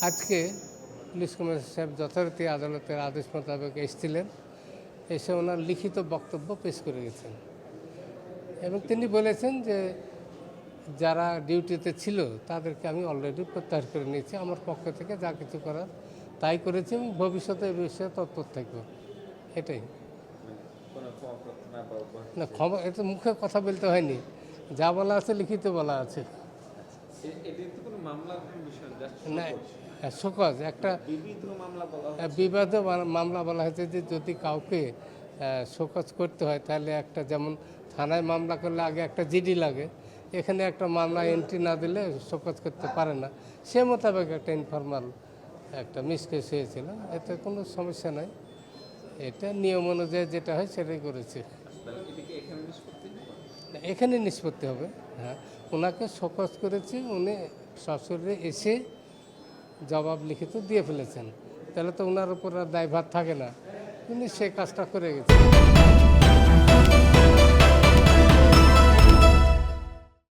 আজকে police commissioner সাহেব যথারীতি আদালতের আদেশ মোতাবেক এসেছিলেন এসে ওনার লিখিত বক্তব্য পেশ করে গেছেন। এবং তিনি বলেছেন যে যারা ডিউটিতে ছিল তাদেরকে আমি অলরেডি প্রত্যাহার করে নিয়েছি আমার পক্ষ থেকে যা কিছু করার তাই করেছি এবং ভবিষ্যতে এই বিষয়ে তৎপর থাকব। এটাই। ক্ষমা না খবর এটা মুখে কথা বলতে হয়নি। যা বলা আছে লিখিত বলা আছে। না একটা। বিবাদ মামলা বলা হয়েছে যে যদি কাউকে শোকজ করতে হয় তাহলে একটা যেমন থানায় মামলা করলে আগে একটা জিডি লাগে এখানে একটা মামলা এন্ট্রি না দিলে শোকজ করতে পারে না। সে মোতাবেক একটা ইনফরমাল একটা মিসকেস হয়েছিল এতে কোনো সমস্যা নাই। এটা নিয়ম অনুযায়ী যেটা হয় সেটাই করেছে। এটিকে এখানে নিষ্পত্তি হবে। হ্যাঁ ওনাকে শোকজ করেছি, উনি সশরীরে এসে জবাব লিখিত দিয়ে ফেলেছেন। তাহলে তো ওনার উপর আর দায়ভার থাকে না। উনি সে কাজটা করে গেছেন।